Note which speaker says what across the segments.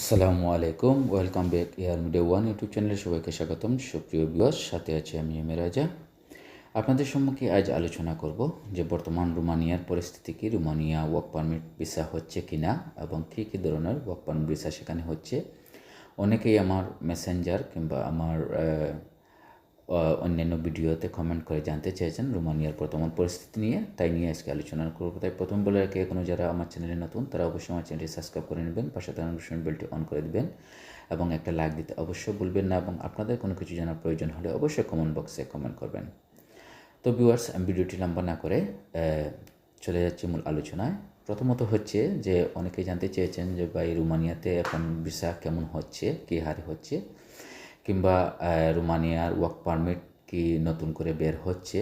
Speaker 1: আসসালামু আলাইকুম welcome back Air Media One YouTube চ্যানেলে সবাইকে স্বাগতম। সুপ্রিয় বিবাস সাথে আছি আমি এম এ রাজা আপনাদের সম্মুখে আজ আলোচনা করব যে বর্তমান রোমানিয়ার পরিস্থিতি কি, রোমানিয়া ওয়ার্ক পারমিট ভিসা হচ্ছে কি না এবং কী কী ধরনের ওয়ার্ক পারমিট ভিসা সেখানে হচ্ছে। অনেকেই আমার মেসেঞ্জার কিংবা আমার অন্যান্য ভিডিওতে কমেন্ট করে জানতে চেয়েছেন। রোমানিয়ার বর্তমান পরিস্থিতি নিয়ে, তাই নিয়ে আজকে আলোচনা করব। তাই প্রথম বলে রাখি এখনও যারা আমার চ্যানেলে নতুন, তারা অবশ্যই আমার চ্যানেলটি সাবস্ক্রাইব করে নেবেন, পাশে তার নোটিফিকেশন বেলটি অন করে দেবেন, এবং একটা লাইক দিতে অবশ্যই ভুলবেন না, এবং আপনাদের কোনো কিছু জানার প্রয়োজন হলে অবশ্যই কমেন্ট বক্সে কমেন্ট করবেন। তো ভিউয়ার্স আমি ভিডিওটি লম্বা না করে চলে যাচ্ছি মূল আলোচনায়। প্রথমত হচ্ছে যে অনেকে জানতে চেয়েছেন যে, ভাই, রোমানিয়াতে এখন ভিসা কেমন হচ্ছে, কী হারে হচ্ছে? কিংবা রোমানিয়ার ওয়ার্ক পারমিট কি নতুন করে বের হচ্ছে?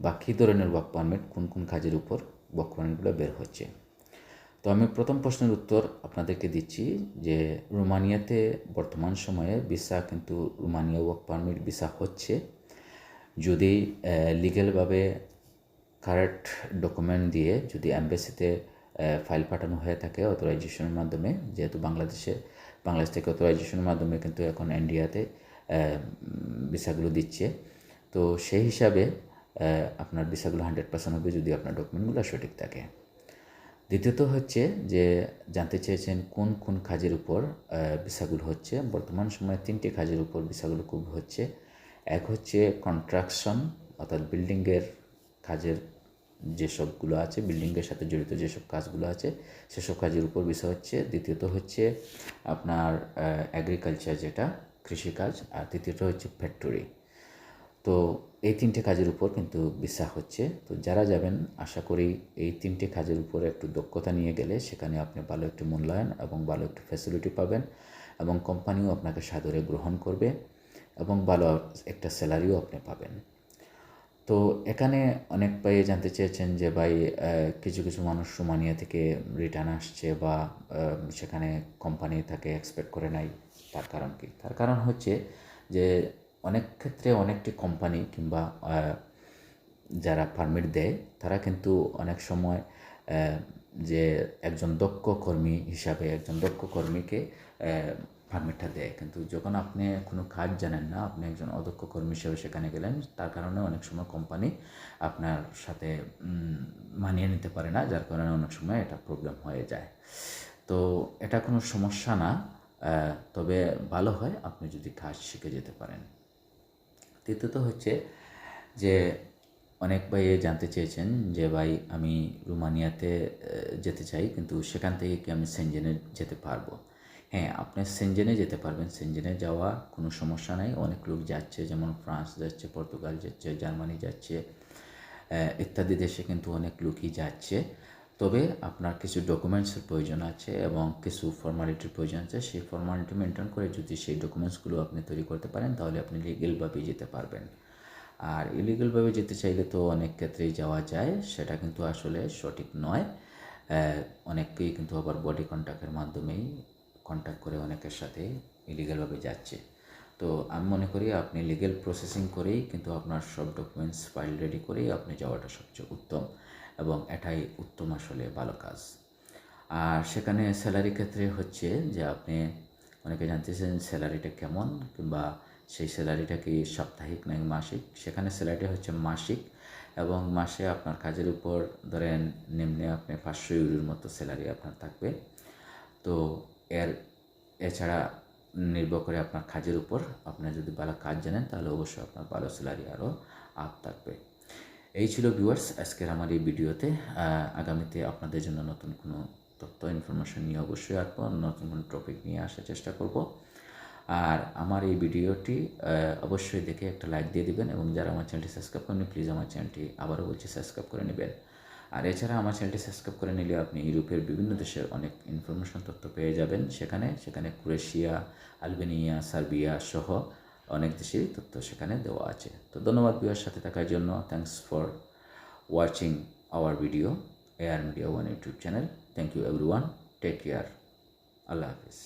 Speaker 1: বা কী ধরনের ওয়ার্ক পারমিট কোন কোন কাজের উপর ওয়ার্ক পারমিটগুলো বের হচ্ছে? তো আমি প্রথম প্রশ্নের উত্তর আপনাদেরকে দিচ্ছি যে, রোমানিয়াতে বর্তমান সময়ে ভিসা কিন্তু রোমানিয়া ওয়ার্ক পারমিট ভিসা হচ্ছে। যদি লিগেলভাবে কারেক্ট ডকুমেন্ট দিয়ে যদি অ্যাম্বাসিতে ফাইল পাঠানো হয়ে থাকে অথরাইজেশনের মাধ্যমে, যেহেতু বাংলাদেশে, বাংলাদেশ থেকে অথরাইজেশনের মাধ্যমে কিন্তু এখন ইন্ডিয়াতে ভিসাগুলো দিচ্ছে। তো সেই হিসাবে আপনার ভিসাগুলো হান্ড্রেড পার্সেন্ট হবে যদি আপনার ডকুমেন্টগুলো সঠিক থাকে। দ্বিতীয়ত হচ্ছে যে, জানতে চেয়েছেন কোন কোন কাজের উপর ভিসাগুলো হচ্ছে। বর্তমান সময়ে তিনটি কাজের উপর ভিসাগুলো খুব হচ্ছে। এক হচ্ছে কনস্ট্রাকশন, অর্থাৎ বিল্ডিংয়ের কাজের যেসবগুলো আছে বিল্ডিংয়ের সাথে জড়িত যেসব কাজগুলো আছে, সেসব কাজের উপর বিষয় হচ্ছে, দ্বিতীয়ত হচ্ছে আপনার অ্যাগ্রিকালচার যেটা, কৃষিকাজ, আর তৃতীয়ত হচ্ছে ফ্যাক্টরি তো এই তিনটে কাজের উপর কিন্তু বিশ্বাস হচ্ছে। তো যারা যাবেন, আশা করি এই তিনটে কাজের উপর একটু দক্ষতা নিয়ে গেলে সেখানে আপনি ভালো একটু মূল্যায়ন এবং ভালো একটু ফ্যাসিলিটি পাবেন এবং কোম্পানিও আপনাকে সাদরে গ্রহণ করবে এবং ভালো একটা স্যালারিও আপনি পাবেন। তো এখানে অনেক ভাই জানতে চেয়েছেন যে ভাই কিছু কিছু মানুষ রোমানিয়া থেকে রিটার্ন আসছে বা সেখানে কোম্পানি তাকে এক্সপেক্ট করে নাই। তার কারণ কি? তার কারণ হচ্ছে যে অনেক ক্ষেত্রে অনেকটি কোম্পানি কিংবা যারা পারমিট দেয়, তারা কিন্তু অনেক সময় যে একজন দক্ষ কর্মী হিসাবে, একজন দক্ষ কর্মীকে পারমিটটা দেয়। কিন্তু যখন আপনি কোনো কাজ জানেন না, আপনি একজন অদক্ষ কর্মী হিসেবে সেখানে গেলেন, তার কারণে অনেক সময় কোম্পানি আপনার সাথে মানিয়ে নিতে পারে না, যার কারণে অনেক সময় এটা প্রবলেম হয়ে যায়। তো এটা কোনো সমস্যা না তবে ভালো হয় আপনি যদি কাজ শিখে যেতে পারেন। তৃতীয়ত হচ্ছে যে, অনেক ভাই জানতে চেয়েছেন যে, ভাই, আমি রোমানিয়াতে যেতে চাই, কিন্তু সেখান থেকে কি আমি সেনজেনে যেতে পারব? হ্যাঁ আপনি সেনজেনে যেতে পারবেন। সেনজেনে যাওয়া কোনো সমস্যা নাই। অনেক লোক যাচ্ছে যেমন ফ্রান্স যাচ্ছে পর্তুগাল যাচ্ছে জার্মানি যাচ্ছে ইত্যাদি দেশে কিন্তু অনেক লোকই যাচ্ছে। তবে আপনার কিছু ডকুমেন্টসের প্রয়োজন আছে এবং কিছু ফর্মালিটির প্রয়োজন আছে। সেই ফর্মালিটি মেনটেন করে যদি সেই ডকুমেন্টসগুলো আপনি তৈরি করতে পারেন তাহলে আপনি লিগেলভাবে যেতে পারবেন। আর ইলিগেলভাবে যেতে চাইলে তো অনেক ক্ষেত্রেই যাওয়া যায় সেটা কিন্তু আসলে সঠিক নয়। আহ, অনেকেই কিন্তু আবার বডি কন্ট্যাক্টের মাধ্যমেই কন্ট্যাক্ট করে অনেকের সাথে ইলিগালভাবে যাচ্ছে। তো আমি মনে করি আপনি লিগেল প্রসেসিং করেই কিন্তু আপনার সব ডকুমেন্টস ফাইল রেডি করেই আপনি যাওয়াটা সবচেয়ে উত্তম এবং এটাই উত্তম আসলে ভালো কাজ। আর সেখানে স্যালারি ক্ষেত্রে হচ্ছে যে আপনি অনেকে জানতেছেন স্যালারিটা কেমন কিংবা সেই স্যালারিটা কি সাপ্তাহিক নাকি মাসিক? সেখানে স্যালারিটা হচ্ছে মাসিক এবং মাসে আপনার কাজের উপর ধরেন নিম্নে আপনি পাঁচশো ইউরোর মতো স্যালারি আপনার থাকবে। তো এর এছাড়া নির্ভর করে আপনার কাজের উপর। আপনার যদি ভালো কাজ জানেন, তাহলে অবশ্যই আপনার ভালো স্যালারি আরও আপ থাকবে। এই ছিল ভিউয়ার্স আজকের আমার এই ভিডিওতে। আগামীতে আপনাদের জন্য নতুন কোনো তথ্য ইনফরমেশন নিয়ে অবশ্যই আসব, নতুন কোনো টপিক নিয়ে আসার চেষ্টা করব। আর আমার এই ভিডিওটি অবশ্যই দেখে একটা লাইক দিয়ে দিবেন এবং যারা আমার চ্যানেলটি সাবস্ক্রাইব করেনি প্লিজ আমার চ্যানেলটি আবারও বলছি সাবস্ক্রাইব করে নেবেন। আর এছাড়া আমার চ্যানেলটি সাবস্ক্রাইব করে নিলে আপনি ইউরোপের বিভিন্ন দেশের অনেক ইনফরমেশন তথ্য পেয়ে যাবেন। সেখানে সেখানে ক্রোয়েশিয়া আলবেনিয়া, সার্বিয়া সহ অনেক দেশেরই তথ্য সেখানে দেওয়া আছে। তো ধন্যবাদ বিয়ার সাথে থাকার জন্য। Thanks for watching our video Air Media One YouTube channel thank you everyone take care Allah Hafiz.